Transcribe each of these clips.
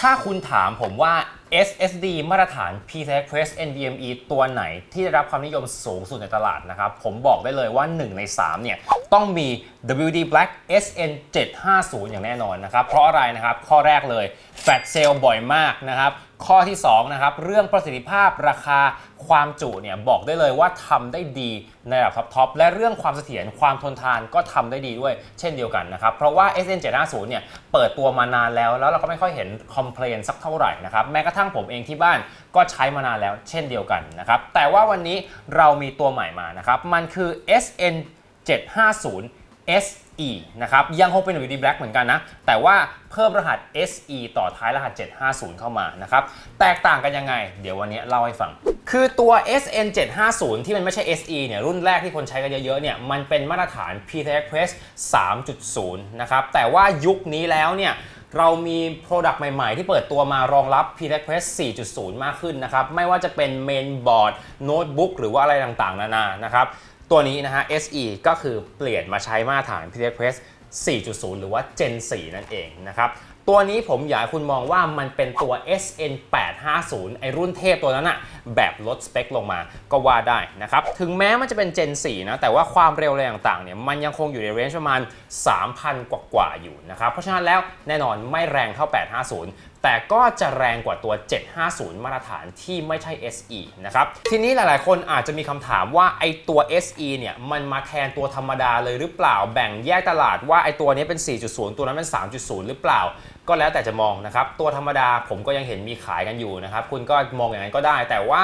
ถ้าคุณถามผมว่า SSD มาตรฐาน PCI Express NVMe ตัวไหนที่ได้รับความนิยมสูงสุดในตลาดนะครับ ผมบอกได้เลยว่า 1 ใน 3 เนี่ย ต้องมี WD Black SN 750อย่างแน่นอนนะครับ เพราะอะไรนะครับ ข้อแรกเลยแฟลชเซลบ่อยมากนะครับ ข้อที่ 2 นะครับ เรื่องประสิทธิภาพราคาความจุเนี่ย บอกได้เลยว่าทำได้ดีในระดับท็อปๆและเรื่องความเสถียรความทนทานก็ทำได้ดีด้วย เช่นเดียวกันนะครับ เพราะว่า SN 750เนี่ยเปิดตัวมานานแล้วแล้วเราก็ไม่ค่อยเห็นคอมเพลนสักเท่าไหร่นะครับแม้กระทั่งั่งผมเองที่บ้านก็ใช้มานานแล้วเช่นเดียวกันนะครับแต่ว่าวันนี้เรามีตัวใหม่มานะครับมันคือ SN 750 SE นะครับยังคงเป็น WD Black เหมือนกันนะ แต่ว่าเพิ่มรหัส SE ต่อท้ายรหัส 750 เข้ามานะครับแตกต่างกันยังไง เดี๋ยววันนี้เล่าให้ฟัง คือตัว SN 750ที่มันไม่ใช่ SE เนี่ยรุ่นแรกที่คนใช้กันเยอะๆเนี่ยมันเป็นมาตรฐาน PCI Express 3.0 นะครับแต่ว่ายุคนี้แล้วเนี่ย เรามี Product ใหม่ ๆ ที่เปิดตัวมารองรับ PCI Express 4.0 มากขึ้นนะครับ ไม่ว่าจะเป็น Mainboard Notebook หรือว่าอะไรต่างๆ นานานะครับ ตัวนี้นะฮะ SE ก็คือเปลี่ยนมาใช้มาตรฐาน PCI Express 4.0 หรือว่า Gen 4 นั่นเองนะครับ ตัวนี้ผมอยากคุณมองว่ามันเป็นตัว SN 850ไอรุ่นเทพตัวนั้นอะแบบลดสเปคลงมาก็ว่าได้นะครับ ถึงแม้มันจะเป็น Gen 4นะ แต่ว่าความเร็วอะไรต่างๆเนี่ยมันยังคงอยู่ในเรนจ์ประมาณ 3,000 กว่าๆอยู่นะครับ เพราะฉะนั้นแล้วแน่นอนไม่แรงเท่า 850แต่ก็จะแรงกว่าตัว 750 มาตรฐานที่ไม่ใช่ SE นะครับ ทีนี้หลายๆ คนอาจจะมีคำถามว่าไอตัว SE เนี่ยมันมาแทนตัวธรรมดาเลยหรือเปล่า แบ่งแยกตลาดว่าไอตัวนี้เป็น 4.0 ตัวนั้นเป็น 3.0 หรือเปล่า ก็แล้วแต่จะมองนะครับ ตัวธรรมดาผมก็ยังเห็นมีขายกันอยู่นะครับ คุณก็มองอย่างนั้นก็ได้ แต่ว่า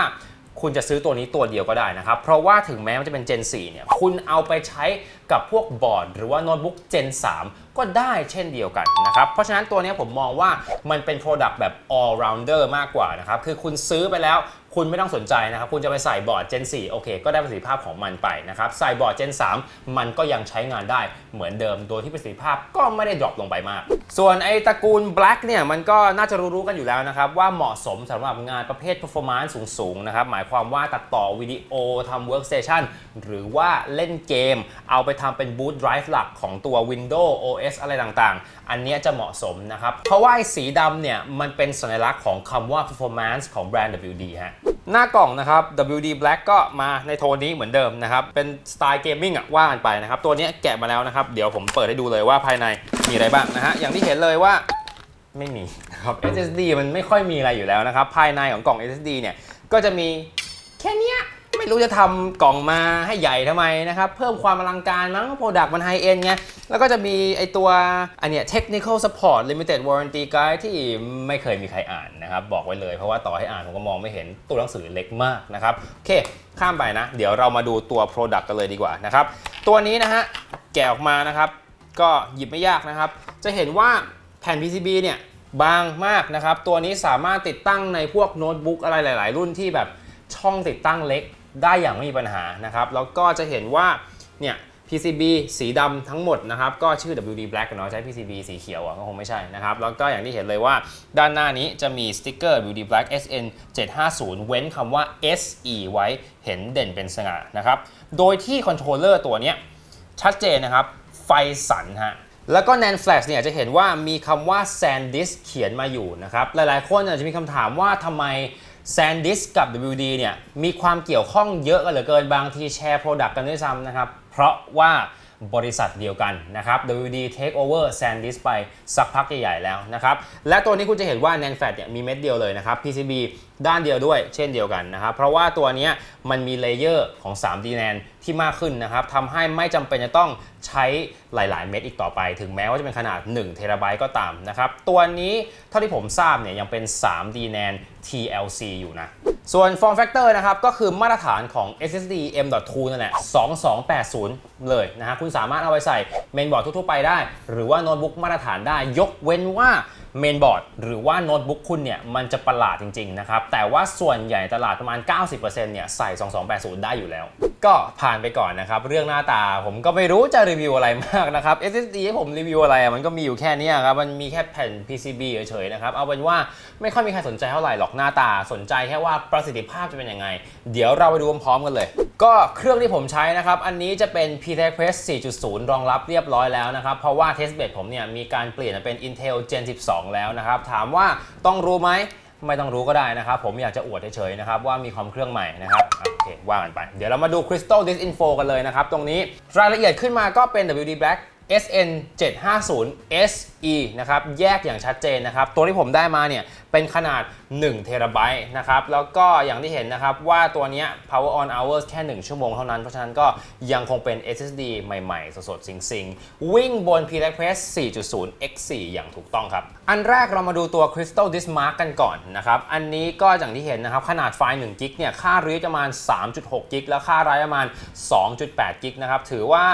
คุณจะซื้อตัวนี้ตัวเดียวก็ได้นะครับ เพราะว่าถึงแม้มันจะเป็น Gen 4 เนี่ย คุณเอาไปใช้กับพวกบอร์ดหรือว่าโน้ตบุ๊ก Gen 3 ก็ได้เช่นเดียวกันนะครับ เพราะฉะนั้นตัวนี้ผมมองว่ามันเป็น Product แบบ all rounder มากกว่านะครับ คือคุณซื้อไปแล้วคุณไม่ต้องสนใจนะครับ คุณจะไปใส่บอร์ด Gen 4 โอเค ก็ได้ประสิทธิภาพของมันไปนะครับ ใส่บอร์ด Gen 3 มันก็ยังใช้งานได้เหมือนเดิม โดยที่ประสิทธิภาพก็ไม่ได้ดรอปลงไปมาก ส่วนไอ้ตระกูล Black เนี่ย มันก็น่าจะรู้ๆกันอยู่แล้วนะครับ ว่าเหมาะสมสำหรับงานประเภท performance สูงๆนะครับ หมายความว่าตัดต่อวิดีโอทำ workstation หรือว่าเล่นเกม เอาไปทำเป็น boot drive หลักของตัว Windows OS อะไรต่างๆ อันนี้จะเหมาะสมนะครับ เพราะว่าไอ้สีดำเนี่ย มันเป็นสัญลักษณ์ของคำว่า performance ของแบรนด์ WD ฮะหน้ากล่องนะครับ WD Black ก็มาในโทนนี้เหมือนเดิมนะครับ เป็นสไตล์เกมมิ่งอะว่ากันไปนะครับ ตัวนี้แกะมาแล้วนะครับ เดี๋ยวผมเปิดให้ดูเลยว่าภายในมีอะไรบ้างนะฮะ อย่างที่เห็นเลยว่าไม่มีนะครับ SSD มันไม่ค่อยมีอะไรอยู่แล้วนะครับ ภายในของกล่อง SSD เนี่ย ก็จะมีแค่เนี้ย ไม่รู้จะทำกล่องมาให้ใหญ่ทำไมนะครับ เพิ่มความอลังการมั้งโปรดักต์มันไฮเอ็นไง แล้วก็จะมีไอตัวอันเนี้ย technical support limited warranty guide ที่ไม่เคยมีใครอ่านนะครับ บอกไว้เลยเพราะว่าต่อให้อ่านผมก็มองไม่เห็นตัวหนังสือเล็กมากนะครับ โอเค ข้ามไปนะ เดี๋ยวเรามาดูตัว product กันเลยดีกว่านะครับ ตัวนี้นะฮะแกะออกมานะครับ ก็หยิบไม่ยากนะครับ จะเห็นว่าแผ่น PCB เนี่ยบางมากนะครับ ตัวนี้สามารถติดตั้งในพวกโน้ตบุ๊กอะไรหลาย ๆ รุ่นที่แบบช่องติดตั้งเล็ก ได้อย่างไม่มีปัญหานะครับแล้วก็จะเห็นว่าเนี่ย PCB สีดำทั้งหมดนะครับก็ชื่อ WD Black เนาะใช้ PCB สีเขียวอะก็คงไม่ใช่นะครับแล้วก็อย่างที่เห็นเลยว่าด้านหน้านี้จะมีสติ๊กเกอร์ WD Black SN 750เว้นคำว่า SE ไว้เห็นเด่นเป็นสง่านะครับโดยที่คอนโทรลเลอร์ตัวนี้ชัดเจนนะครับ ไฟสันฮะแล้วก็ NAND Flash เนี่ยจะเห็นว่ามีคำว่า SanDisk เขียนมาอยู่นะครับหลายๆคนอาจจะมีคำถามว่าทำไม s a n d i s กับ WD เนี่ยมีความเกี่ยวข้องเยอะกันเหลือเกินบางทีแชร์ Product กันด้วยซ้ำนะครับ เพราะว่าบริษัทเดียวกันนะครับ WD take over SanDisk ไปสักพักใหญ่ๆแล้วนะครับ และตัวนี้คุณจะเห็นว่า NAND Flash เนี่ยมีเม็ดเดียวเลยนะครับ PCB ด้านเดียวด้วยเช่นเดียวกันนะครับ เพราะว่าตัวนี้มันมีเลเยอร์ของ 3D NAND ที่มากขึ้นนะครับทำให้ไม่จำเป็นจะต้อง ใช้หลาย ๆ เม็ดอีกต่อไป ถึงแม้ว่าจะเป็นขนาด1เทราไบต์ก็ตามนะครับ ตัวนี้เท่าที่ผมทราบเนี่ยยังเป็น 3D NAND TLC อยู่นะ ส่วน form factor นะครับ ก็คือมาตรฐานของ SSD M.2 นั่นแหละ 2280 เลยนะฮะ คุณสามารถเอาไปใส่เมนบอร์ดทั่ว ๆ ไปได้ หรือว่าโน้ตบุ๊กมาตรฐานได้ ยกเว้นว่าเมนบอร์ดหรือว่าโน้ตบุ๊กคุณเนี่ย มันจะประหลาดจริง ๆ นะครับ แต่ว่าส่วนใหญ่ตลาดประมาณ 90%เนี่ย ใส่ 2280 ได้อยู่แล้ว ก็ผ่านไปก่อนนะครับ เรื่องหน้าตาผมก็ไม่รู้จะรีวิวอะไรมากนะครับ SSD ให้ผมรีวิวอะไรมันก็มีอยู่แค่นี้ครับ มันมีแค่แผ่น PCB เฉยๆนะครับ เอาเป็นว่าไม่ค่อยมีใครสนใจเท่าไหร่หรอกหน้าตา สนใจแค่ว่าประสิทธิภาพจะเป็นยังไง เดี๋ยวเราไปดูพร้อมๆกันเลย ก็เครื่องที่ผมใช้นะครับ อันนี้จะเป็น PCI Express 4.0 รองรับเรียบร้อยแล้วนะครับ เพราะว่า testbed ผมเนี่ยมีการเปลี่ยนเป็น Intel Gen 12 แล้วนะครับ ถามว่าต้องรู้ไหมไม่ต้องรู้ก็ได้นะครับ ผมอยากจะอวดเฉยๆนะครับว่ามีคอมเครื่องใหม่นะครับ เคว่ากันไป เดี๋ยวเรามาดู Crystal Disinfo กันเลยนะครับ ตรงนี้รายละเอียดขึ้นมาก็เป็น WD Black SN 750 SE นะครับ แยกอย่างชัดเจนนะครับ ตัวที่ผมได้มาเนี่ย เป็นขนาด1เทราไบต์นะครับแล้วก็อย่างที่เห็นนะครับว่าตัวนี้ power on hours แค่ 1 ชั่วโมงเท่านั้น เพราะฉะนั้นก็ยังคงเป็น SSD ใหม่ๆ สดๆ สิงๆ วิ่งบน PCI Express 4.0 X4 อย่างถูกต้องครับ อันแรกเรามาดูตัว Crystal Disk Mark กันก่อนนะครับ อันนี้ก็อย่างที่เห็นนะครับ ขนาดไฟล์1กิกเนี่ย ค่า read ประมาณ 3.6กิกแล้วค่า write ประมาณ 2.8กิกนะครับ ถือว่า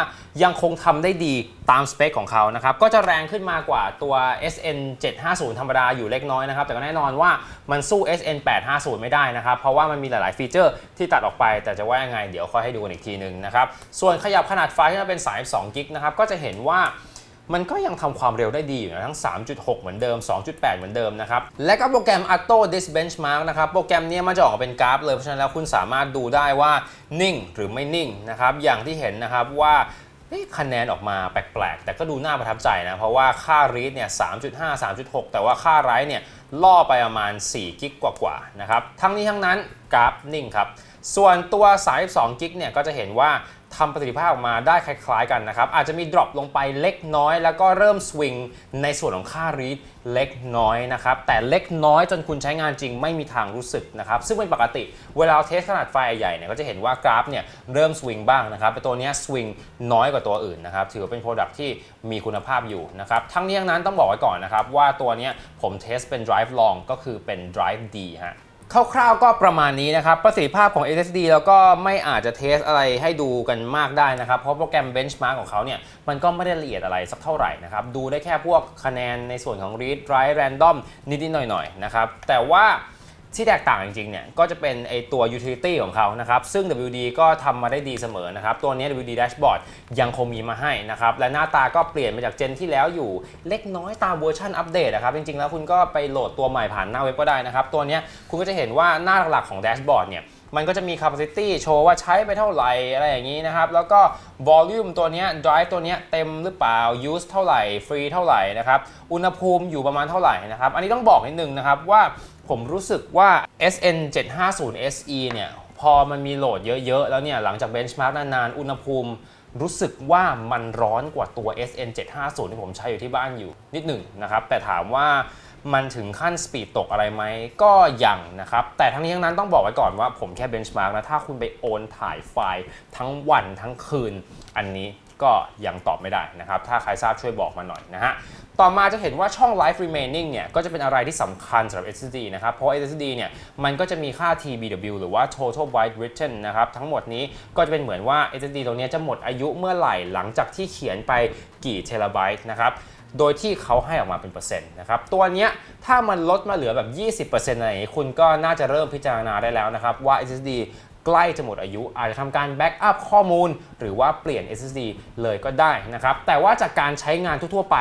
ยังคงทำได้ดีตามสเปคของเขานะครับ ก็จะแรงขึ้นมากว่าตัว SN 750ธรรมดาอยู่เล็กน้อยนะครับ แต่ก็แน่นอนว่ามันสู้ SN 850ไม่ได้นะครับ เพราะว่ามันมีหลาย ๆ ฟีเจอร์ที่ตัดออกไป แต่จะว่ายังไงเดี๋ยวค่อยให้ดูกันอีกทีหนึ่งนะครับ ส่วนขยับขนาดไฟล์ที่มันเป็น 32กิกนะครับ ก็จะเห็นว่ามันก็ยังทำความเร็วได้ดีอยู่นะทั้ง 3.6 เหมือนเดิม 2.8 เหมือนเดิมนะครับ และก็โปรแกรม Auto Disk Benchmark นะครับ โปรแกรมเนี้มันจะออกมาเป็นกราฟเลย เพราะฉะนั้นแล้วคุณสามารถดูได้ว่านิ่งหรือไม่นิ่งนะครับ อย่างที่เห็นนะครับว่า คะแนนออกมาแปลกๆ แต่ก็ดูน่าประทับใจนะ เพราะว่าค่ารีดเนี่ย 3.5 3.6 แต่ว่าค่าไร้เนี่ยล่อไปประมาณ 4 กิกกว่าๆนะครับ ทั้งนี้ทั้งนั้นกราฟนิ่งครับ ส่วนตัวสาย2กิกเนี่ยก็จะเห็นว่า ทำประสิทธิภาพออกมาได้คล้ายๆกันนะครับ อาจจะมีดรอปลงไปเล็กน้อย แล้วก็เริ่มสวิงในส่วนของค่า read เล็กน้อยนะครับ แต่เล็กน้อยจนคุณใช้งานจริงไม่มีทางรู้สึกนะครับ ซึ่งเป็นปกติเวลาเทสขนาดไฟล์ใหญ่เนี่ยก็จะเห็นว่ากราฟเนี่ยเริ่มสวิงบ้างนะครับแต่ตัวนี้สวิงน้อยกว่าตัวอื่นนะครับ ถือว่าเป็น Product ที่มีคุณภาพอยู่นะครับ ทั้งนี้ทั้งนั้นต้องบอกไว้ก่อนนะครับว่าตัวนี้ผมเทสเป็น drive long ก็คือเป็น drive D ฮะ คร่าวๆก็ประมาณนี้นะครับ ประสิทธิภาพของ SSD แล้วก็ไม่อาจจะเทสอะไรให้ดูกันมากได้นะครับ เพราะโปรแกรม Benchmark ของเขาเนี่ย มันก็ไม่ได้ละเอียดอะไรสักเท่าไหร่นะครับ ดูได้แค่พวกคะแนนในส่วนของ read write random นิดๆหน่อยๆนะครับ แต่ว่า ที่แตกต่างจริงๆเนี่ยก็จะเป็นไอตัว utility ของเขานะครับ ซึ่ง WD ก็ทำมาได้ดีเสมอนะครับ ตัวนี้ WD Dashboard ยังคงมีมาให้นะครับ และหน้าตาก็เปลี่ยนมาจากเจนที่แล้วอยู่เล็กน้อยตามเวอร์ชันอัปเดตนะครับ จริงๆ แล้วคุณก็ไปโหลดตัวใหม่ผ่านหน้าเว็บก็ได้นะครับ ตัวนี้คุณก็จะเห็นว่าหน้าหลักๆของ Dashboard เนี่ยมันก็จะมี capacity โชว์ว่าใช้ไปเท่าไหร่ อะไรอย่างนี้นะครับ แล้วก็ volume ตัวนี้ drive ตัวนี้เต็มหรือเปล่า use เท่าไหร่ free เท่าไหร่นะครับ อุณหภูมิอยู่ประมาณเท่าไหร่นะครับ อันนี้ต้องบอกนิดนึงนะครับว่า ผมรู้สึกว่า SN 750 SE เนี่ย พอมันมีโหลดเยอะ ๆ แล้วเนี่ย หลังจาก benchmark นานๆ อุณหภูมิรู้สึกว่ามันร้อนกว่าตัว SN 750ที่ผมใช้อยู่ที่บ้านอยู่นิดหนึ่งนะครับ แต่ถามว่ามันถึงขั้นสปีดตกอะไรไหมก็ยังนะครับ แต่ทั้งนี้ทั้งนั้นต้องบอกไว้ก่อนว่าผมแค่เบนช์มาร์กนะ ถ้าคุณไปโอนถ่ายไฟล์ทั้งวันทั้งคืนอันนี้ ก็ยังตอบไม่ได้นะครับ ถ้าใครทราบช่วยบอกมาหน่อยนะฮะ ต่อมาจะเห็นว่าช่อง Life Remaining เนี่ย ก็จะเป็นอะไรที่สำคัญสำหรับ SSD นะครับ เพราะ SSD เนี่ย มันก็จะมีค่า TBW หรือว่า Total Byte Written นะครับ ทั้งหมดนี้ก็จะเป็นเหมือนว่า SSD ตัวนี้จะหมดอายุเมื่อไหร่หลังจากที่เขียนไปกี่เทราไบต์นะครับโดยที่เขาให้ออกมาเป็นเปอร์เซ็นต์นะครับ ตัวเนี้ยถ้ามันลดมาเหลือแบบ 20%อะไรอย่างนี้คุณก็น่าจะเริ่มพิจารณาได้แล้วนะครับว่า SSD ใกล้จะหมดอายุ อาจจะทำการแบ็กอัพข้อมูล หรือว่าเปลี่ยน SSD เลยก็ได้นะครับ แต่ว่าจากการใช้งานทั่ว ๆ ไป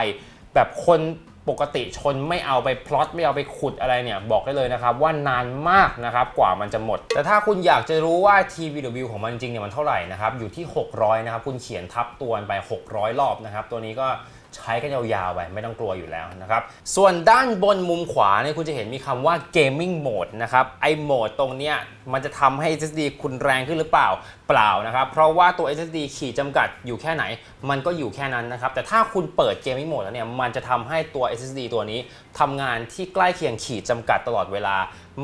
แบบคนปกติชนไม่เอาไปพลอตไม่เอาไปขุดอะไรเนี่ย บอกได้เลยนะครับ ว่านานมากนะครับกว่ามันจะหมด แต่ถ้าคุณอยากจะรู้ว่า TBW ของมันจริงเนี่ยมันเท่าไหร่นะครับ อยู่ที่ 600 นะครับ คุณเขียนทับตัวไป 600 รอบนะครับ ตัวนี้ก็ ใช้กันยาวๆไปไม่ต้องกลัวอยู่แล้วนะครับ ส่วนด้านบนมุมขวาเนี่ยคุณจะเห็นมีคำว่า Gaming Mode นะครับ ไอโหมดตรงเนี้ยมันจะทำให้ SSD คุณแรงขึ้นหรือเปล่าเปล่านะครับ เพราะว่าตัว SSD ขีดจำกัดอยู่แค่ไหน มันก็อยู่แค่นั้นนะครับ แต่ถ้าคุณเปิด Gaming Mode แล้วเนี่ยมันจะทำให้ตัว SSD ตัวนี้ทำงานที่ใกล้เคียงขีดจำกัดตลอดเวลา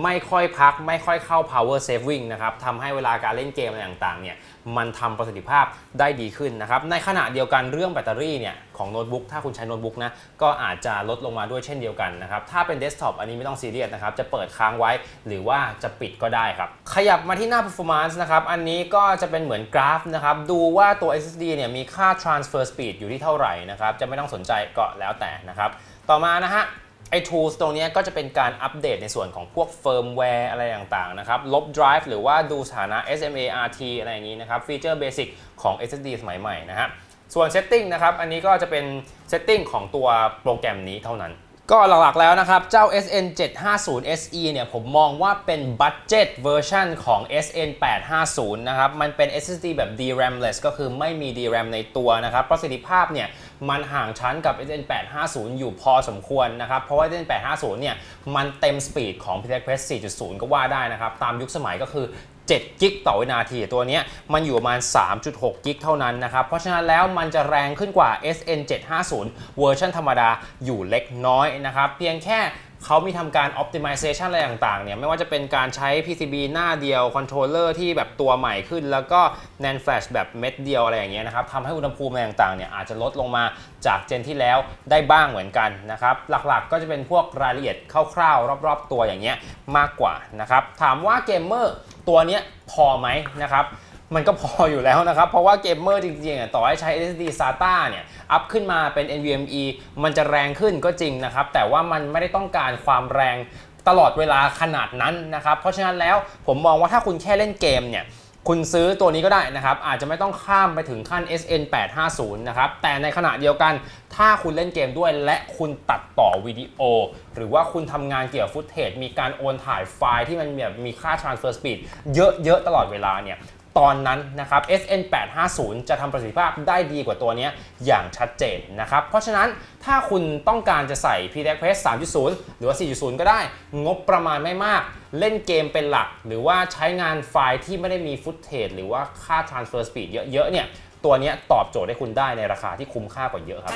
ไม่ค่อยพัก ไม่ค่อยเข้า power saving นะครับทำให้เวลาการเล่นเกมอะไรต่างๆเนี่ย มันทำประสิทธิภาพได้ดีขึ้นนะครับ ในขณะเดียวกันเรื่องแบตเตอรี่เนี่ยของโน้ตบุ๊กถ้าคุณใช้โน้ตบุ๊กนะก็อาจจะลดลงมาด้วยเช่นเดียวกันนะครับ ถ้าเป็นเดสก์ท็อปอันนี้ไม่ต้องซีเรียสนะครับ จะเปิดค้างไว้หรือว่าจะปิดก็ได้ครับ ขยับมาที่หน้า performance นะครับ อันนี้ก็จะเป็นเหมือนกราฟนะครับ ดูว่าตัว SSD เนี่ยมีค่า transfer speed อยู่ที่เท่าไหร่นะครับ จะไม่ต้องสนใจก็แล้วแต่นะครับ ต่อมานะฮะ ไอ้ tools ตรงนี้ก็จะเป็นการอัปเดตในส่วนของพวกเฟิร์มแวร์อะไรต่างๆนะครับ ลบ drive หรือว่าดูสถานะ SMART อะไรอย่างนี้นะครับ ฟีเจอร์เบสิกของ SSD สมัยใหม่นะฮะ ส่วน setting นะครับ อันนี้ก็จะเป็น setting ของตัวโปรแกรมนี้เท่านั้น ก็หลักๆแล้วนะครับ เจ้า SN 750 SE เนี่ยผมมองว่าเป็น budget version ของ SN 850นะครับ มันเป็น SSD แบบ DRAMless ก็คือไม่มี DRAM ในตัวนะครับ ประสิทธิภาพเนี่ยมันห่างชั้นกับ SN 850อยู่พอสมควรนะครับ เพราะว่า SN 850เนี่ยมันเต็มสปีดของ PCI Express 4.0 ก็ว่าได้นะครับ ตามยุคสมัยก็คือ 7 กิกต่อวินาที ตัวนี้มันอยู่ประมาณ 3.6 กิกเท่านั้นนะครับ เพราะฉะนั้นแล้วมันจะแรงขึ้นกว่า SN 750เวอร์ชันธรรมดาอยู่เล็กน้อยนะครับ เพียงแค่เขามีทำการ optimization อะไรต่างๆ เนี่ย ไม่ว่าจะเป็นการใช้ PCB หน้าเดียว คอนโทรลเลอร์ที่แบบตัวใหม่ขึ้น แล้วก็ NAND flash แบบเม็ดเดียวอะไรอย่างเงี้ยนะครับ ทำให้อุณหภูมิอะไรต่างๆ เนี่ย อาจจะลดลงมาจากเจนที่แล้วได้บ้างเหมือนกันนะครับ หลักๆ ก็จะเป็นพวกรายละเอียดคร่าวๆ รอบๆ ตัวอย่างเงี้ยมากกว่านะครับ ถามว่าเกมเมอร์ ตัวเนี้ยพอไหมนะครับมันก็พออยู่แล้วนะครับ เพราะว่าเกมเมอร์จริงๆอะต่อให้ใช้ SSD SATA เนี่ย อัพขึ้นมาเป็น NVMe มันจะแรงขึ้นก็จริงนะครับ แต่ว่ามันไม่ได้ต้องการความแรงตลอดเวลาขนาดนั้นนะครับ เพราะฉะนั้นแล้วผมมองว่าถ้าคุณแค่เล่นเกมเนี่ย คุณซื้อตัวนี้ก็ได้นะครับ อาจจะไม่ต้องข้ามไปถึงขั้น SN 850นะครับ แต่ในขณะเดียวกัน ถ้าคุณเล่นเกมด้วยและคุณตัดต่อวิดีโอ หรือว่าคุณทำงานเกี่ยวกับฟุตเทจมีการโอนถ่ายไฟล์ที่มันแบบมีค่า transfer speed เยอะๆตลอดเวลาเนี่ย ตอนนั้นนะครับ SN 850 จะทำประสิทธิภาพได้ดีกว่าตัวนี้อย่างชัดเจนนะครับ เพราะฉะนั้นถ้าคุณต้องการจะใส่ PCI Express 3.0 หรือว่า 4.0 ก็ได้ งบประมาณไม่มาก เล่นเกมเป็นหลัก หรือว่าใช้งานไฟล์ที่ไม่ได้มีฟุตเทจหรือว่าค่า transfer speed เยอะๆเนี่ย ตัวนี้ตอบโจทย์ให้คุณได้ในราคาที่คุ้มค่ากว่าเยอะครับ